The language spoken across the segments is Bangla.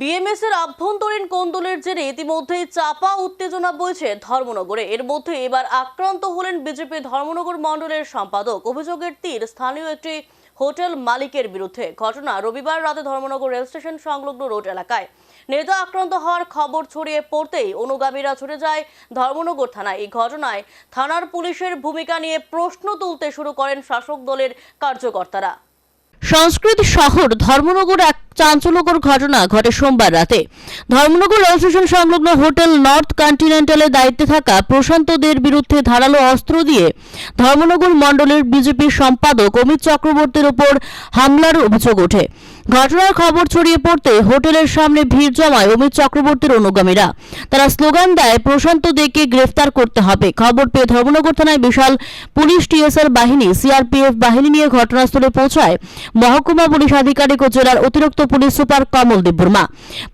বিএমএস এর আভ্যন্তরীণ কোন্দলের জেরে ইতিমধ্যেই চাপা উত্তেজনা বইছে ধর্মনগরে। এর মধ্যে এবার আক্রান্ত হলেন বিজেপি ধর্মনগর মণ্ডলের সম্পাদক। অভিযোগের তীর, স্থানীয় একটি হোটেল মালিকের বিরুদ্ধে। ঘটনা রবিবার রাতে ধর্মনগর রেল স্টেশন সংলগ্ন রোড এলাকায়। নেতা আক্রান্ত হওয়ার খবর ছড়িয়ে পড়তেই অনুগামীরা ছুটে যায় ধর্মনগর থানায়। এই ঘটনায় থানার পুলিশের ভূমিকা নিয়ে প্রশ্ন তুলতে শুরু করেন শাসক দলের কার্যকর্তারা। সংস্কৃত শহর ধর্মনগর এক চাঞ্চল্যকর ঘটনা ঘটে সোমবার রাতে। ধর্মনগর রেল স্টেশন সংলগ্ন হোটেল নর্থ কন্টিনেন্টালে দায়িত্বে থাকা প্রশান্তদের বিরুদ্ধে ধারালো অস্ত্র দিয়ে ধর্মনগর মণ্ডলের বিজেপির সম্পাদক অমিত চক্রবর্তীর উপর হামলার অভিযোগ ওঠে। ঘটনার খবর ছড়িয়ে পড়তে হোটেলের সামনে ভিড় জমায় অমিত চক্রবর্তীর অনুগামীরা। তারা স্লোগান দেয়, প্রশান্ত দেকে গ্রেফতার করতে হবে। খবর পেয়ে ধর্মনগর থানায় বিশাল পুলিশ টিএসআর বাহিনী, সিআরপিএফ বাহিনী নিয়ে ঘটনাস্থলে পৌঁছায়। মহকুমা পুলিশ আধিকারিক ও জেলার অতিরিক্ত পুলিশ সুপার কমল দেববর্মা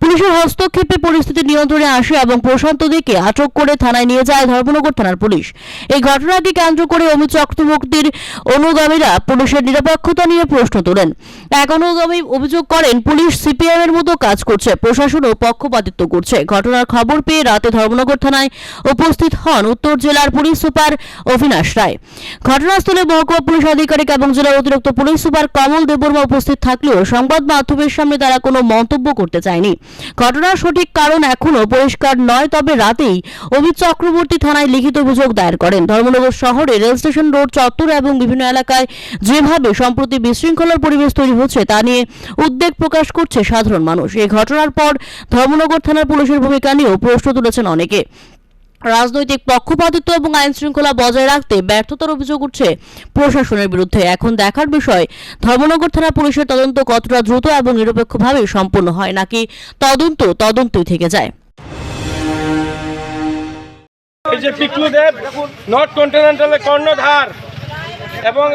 পুলিশের হস্তক্ষেপে পরিস্থিতি নিয়ন্ত্রণে আসে এবং প্রশান্ত দেকে আটক করে থানায় নিয়ে যায় ধর্মনগর থানার পুলিশ। এই ঘটনাকে কেন্দ্র করে অমিত চক্রবর্তীর অনুগামীরা পুলিশের নিরপেক্ষতা নিয়ে প্রশ্ন তোলেন। এক অনুগামী অভিযোগ করেন, পুলিশ সিপিএম এর মতো কাজ করছে প্রশাসনও পক্ষপাতিত্ব করছে। ঘটনার খবর পেয়ে রাতে ধর্মনগর থানায় উপস্থিত হন উত্তর জেলার পুলিশ সুপার অভিনাশ রায়। ঘটনাস্থলে মহকুমা পুলিশ আধিকারিক এবং জেলার অতিরিক্ত পুলিশ সুপার কমল দেববর্মা উপস্থিত থাকলেও সংবাদ মাধ্যমের সামনে তারা কোনো মন্তব্য করতে চায়নি। ঘটনার সঠিক কারণ এখনও পরিষ্কার নয়, তবে রাতেই অমিত চক্রবর্তী থানায় লিখিত অভিযোগ দায়ের করেন। ধর্মনগর শহরে রেল স্টেশন, রোড চত্বর এবং বিভিন্ন এলাকায় যেভাবে সম্প্রতি বিশৃঙ্খলার পরিবেশ তৈরি হচ্ছে তা নিয়ে উদ্বেগ প্রকাশ করছে সাধারণ মানুষ। এই ঘটনার পর ধর্মনগর থানার পুলিশের ভূমিকা নিয়েও প্রশ্ন তুলেছেন অনেকে। রাজনৈতিক পক্ষপাতিত্ব এবং আইন শৃঙ্খলা বজায় রাখতে ব্যর্থতার অভিযোগ উঠছে প্রশাসনের বিরুদ্ধে। এখন দেখার বিষয়, ধর্মনগর থানা পুলিশের তদন্ত কতটা দ্রুত এবং নিরপেক্ষভাবে সম্পন্ন হয় নাকি তদন্ত তদন্তই থেকে যায়। যে পিকলু দেব, নর্থ কন্টিনেন্টালের কর্ণধার, এবং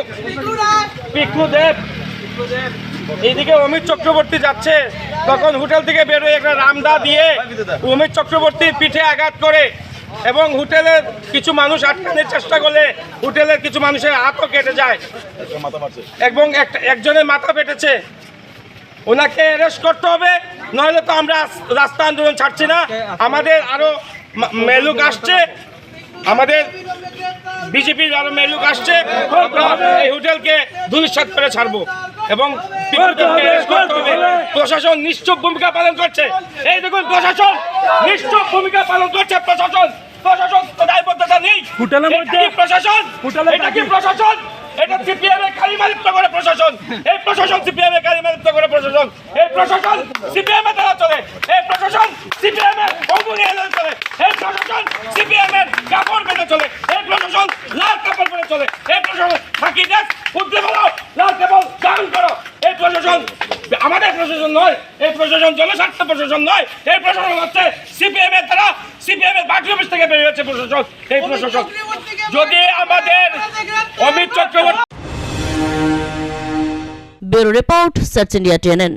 পিকলু দেব এইদিকে অমিত চক্রবর্তী যাচ্ছে। তখন হোটেল থেকে বেরোয় একটা রামদা দিয়ে অমিত চক্রবর্তীর পিঠে আঘাত করে এবং হোটেলের কিছু মানুষ আটকানোর চেষ্টা করলে হোটেলের কিছু মানুষের হাতও কেটে যায়। এবং একজনের মাথা ফেটেছে। ওনাকে অ্যারেস্ট করতে হবে, নইলে তো আমরা রাস্তা আন্দোলন ছাড়ছি না। আমাদের আরও মা- মেলুক আসছে। আমাদের বিজেপির আরও মেলুক আসছে। এই হোটেলকে দুলিশাত করে ছাড়বো। এবং। প্রশাসন নিশ্চুপ ভূমিকা পালন করছে। এই দেখুন প্রশাসন নিশ্চুপ ভূমিকা পালন করছে প্রশাসন। প্রশাসন দায়বদ্ধতা নেই। প্রশাসন? এটা কি প্রশাসন? এটা সিপিএম এর কালিমালিপ্ত করে প্রশাসন। এই প্রশাসন সিপিএম এর কালিমালিপ্ত করে প্রশাসন। এই প্রশাসন সিপিএম এর দ্বারা চলে। এই প্রশাসন সিপিএম এর অঙ্গুলি এলে চলে এই প্রশাসন সিপিএম এর কাপড় পেতে চলে। এই প্রশাসন লাল কাপড় পরে চলে। এই প্রশাসন ফাঁকি দেশ উদ্রে বলো লাল কাপড় দান করো। এই প্রশাসন আমাদের প্রশাসন নয় এই প্রশাসন জনস্বার্থ প্রশাসন নয়। এই প্রশাসন হচ্ছে সিপিএম এর দ্বারা সিপিএম এর পার্টি অফিস থেকে বেরিয়ে যাচ্ছে প্রশাসন। এই প্রশাসন যদি আমাদের Amit Chakraborty bureau report search India TNN.